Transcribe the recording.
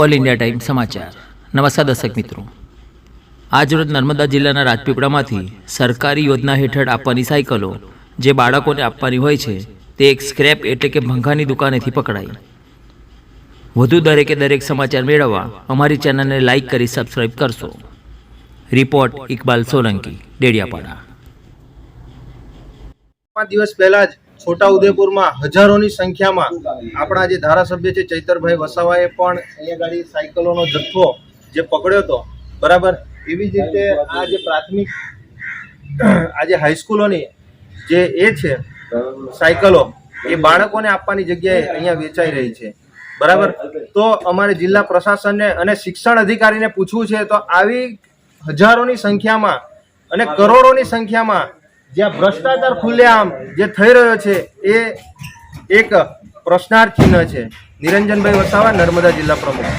All India time સમાચાર. નમસ્કાર દર્શક મિત્રો. આજરોજ નર્મદા જિલ્લાના રાજપીપળામાંથી સરકારી યોજના હેઠળ આપવાની સાયકલો જે બાળકોને આપવાની હોય છે, તે એક સ્ક્રેપ એટલે કે ભંગાની દુકાનેથી પકડાઈ. વધુ દરેકે દરેક સમાચાર મેળવવા અમારી ચેનલને લાઇક કરી સબસ્ક્રાઇબ કરશો. રિપોર્ટ ઇકબાલ સોલંકી, ડેડિયાપાડા. પાંચ દિવસ પહેલા જ છોટા ઉદેપુરમાં હજારોની સંખ્યામાં આપણા જે ધારાસભ્ય છે ચૈતરભાઈ વસાવાએ પણ અહીંયા ગાડી સાયકલોનો જથ્થો જે પકડ્યો હતો, બરાબર? એવી જ રીતે આ જે પ્રાથમિક, આ જે હાઈસ્કૂલોની જે એ છે, સાયકલો, એ બાળકોને આપવાની જગ્યાએ અહીંયા વેચાઈ રહી છે, બરાબર? તો અમારે જિલ્લા પ્રશાસનને અને શિક્ષણ અધિકારીને પૂછવું છે, તો આવી હજારોની સંખ્યામાં અને કરોડોની સંખ્યામાં જ્યાં ભ્રષ્ટાચાર ખુલ્લેઆમ જે થઈ રહ્યો છે, એ એક પ્રશ્નાર્થ ચિહ્ન છે. નિરંજનભાઈ વસાવા, નર્મદા જિલ્લા પ્રમુખ.